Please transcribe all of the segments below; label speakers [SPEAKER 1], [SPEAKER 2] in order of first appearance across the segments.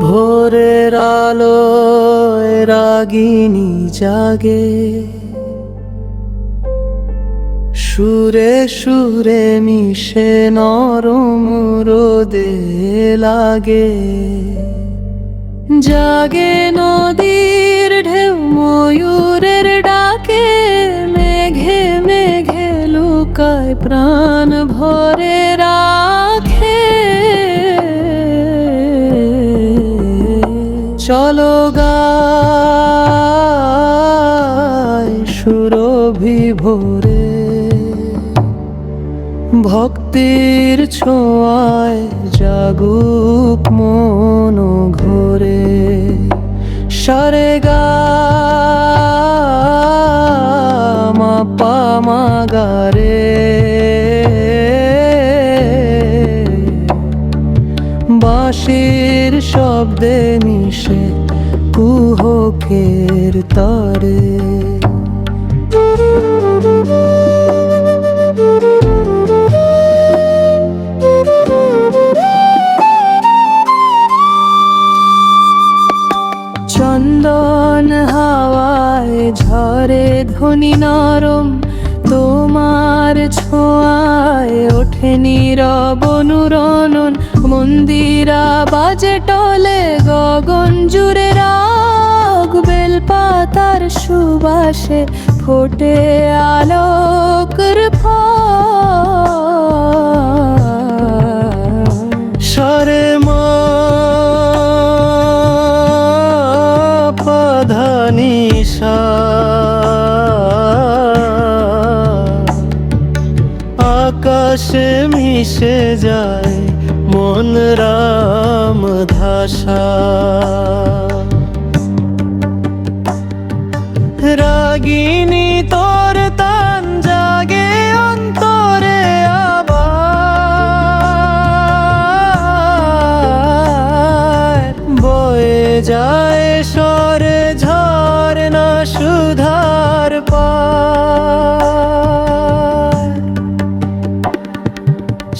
[SPEAKER 1] ভোরের আলো রাগিনী জাগে। সুরে সুরে মিশে নরম রোদে লাগে। জাগে নদীর ঢেউ চলো গাই সুরভি ভোরে। ভক্তির ছোঁয়ায় জাগুক মন ঘোরে। সারে গা, মা পা, মা গা বাঁশির শব্দে মিশে কুহকের তরে। চন্দন হাওয়ায় ঝরে ধ্বনি নরম তোমার ছোঁয়ায় ওঠে নীরব অনুরণন। মন্দিরা বাজে টলে গগন জুড়ে রাগ বেলপাতার সুবাসে ফোটে আলোকর সরে আকাশে মিশে যায় মন রাম ধাসা। রাগিনী তোর তান জাগে অন্তরে আবার। বয়ে যায় সরে ঝড় না সুধার পার।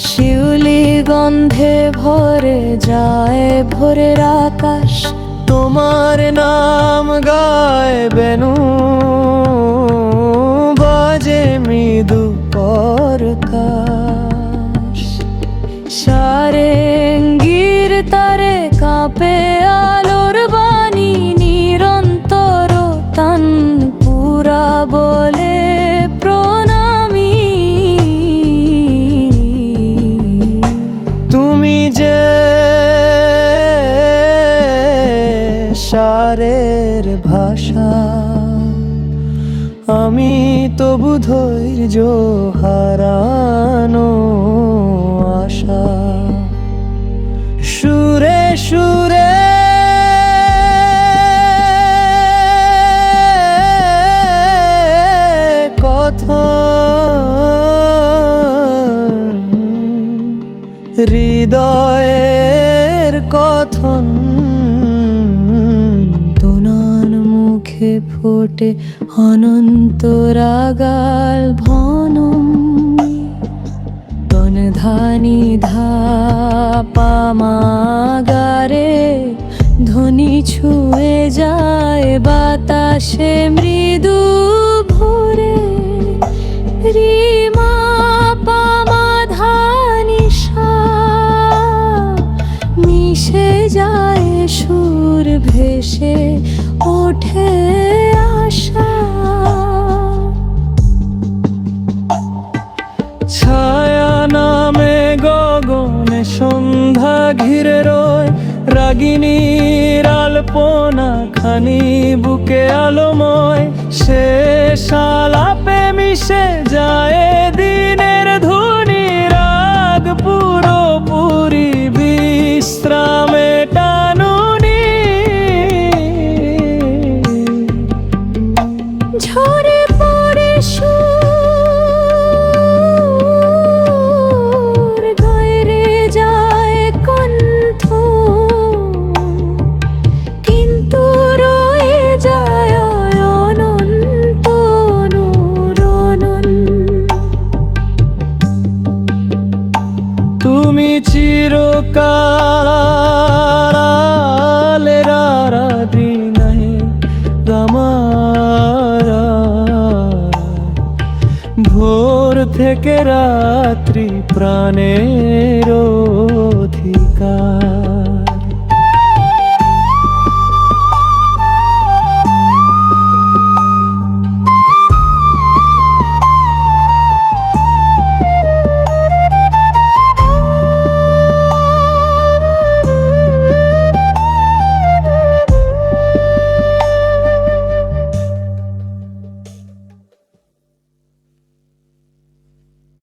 [SPEAKER 1] শিউলি গন্ধে ভরে যায় ভোরের আকাশ। তোমার নাম গায় বেনু। সারের ভাষা। আমি তবু ধৈর্য হারানো আশা। সুরে সুরে। কথন হৃদয়ের মুখে ফোটে অনন্ত রাগাল ভনম। তন ধানি ধাপা মাগারে ধ্বনি ছুঁয়ে যায় বাতাসে মৃদু ভোরে। রিমা যায় সুর ভেসে, ওঠে ঘিরে রয়। রাগিনীর আলপনা খানি বুকে আলোময়। সে কালে রাধি ভোর
[SPEAKER 2] থেকে রাত্রি প্রাণের অধিকার।